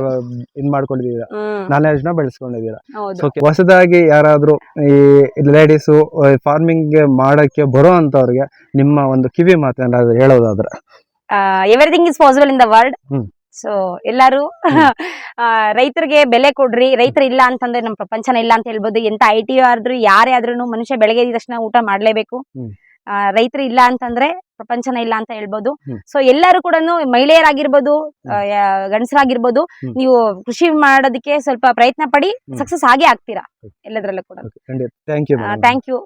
ಇದ್ ಮಾಡ್ಕೊಂಡಿದೀರ ಹ್ಮ್. ನಾಲೆಜ್ನ ಬೆಳೆಸ್ಕೊಂಡಿದೀರಾ ಹೌದು. ಹೊಸದಾಗಿ ಯಾರಾದ್ರೂ ಈ ಲೇಡೀಸ್ ಫಾರ್ಮಿಂಗ್ ಮಾಡಕ್ಕೆ ಬರೋ ಅಂತವ್ರಿಗೆ ನಿಮ್ಮ ಒಂದು ಕಿವಿ ಮಾತೇನಾದ್ರು ಹೇಳೋದಾದ್ರೆ. Everything is possible in the world hmm. So ಎಲ್ಲಾರು ರೈತರಿಗೆ ಬೆಲೆ ಕೊಡ್ರಿ. ರೈತರು ಇಲ್ಲ ಅಂತಂದ್ರೆ ನಮ್ ಪ್ರಪಂಚನ ಇಲ್ಲ ಅಂತ ಹೇಳ್ಬೋದು. ಎಂತ ಐ ಟಿ ಆದ್ರೂ ಯಾರೇ ಆದ್ರೂ ಮನುಷ್ಯ ಬೆಳಗ್ಗೆ ತಕ್ಷಣ ಊಟ ಮಾಡ್ಲೇಬೇಕು. ರೈತರು ಇಲ್ಲ ಅಂತಂದ್ರೆ ಪ್ರಪಂಚನ ಇಲ್ಲ ಅಂತ ಹೇಳ್ಬೋದು. ಸೊ ಎಲ್ಲರೂ ಕೂಡ ಮಹಿಳೆಯರಾಗಿರ್ಬೋದು ಗಂಡಸರಾಗಿರ್ಬೋದು ನೀವು ಕೃಷಿ ಮಾಡೋದಕ್ಕೆ ಸ್ವಲ್ಪ ಪ್ರಯತ್ನ ಪಡಿ. ಸಕ್ಸಸ್ ಆಗೇ ಆಗ್ತೀರಾ? ಎಲ್ಲದ್ರಲ್ಲೂ ಕೂಡ ಥ್ಯಾಂಕ್ ಯು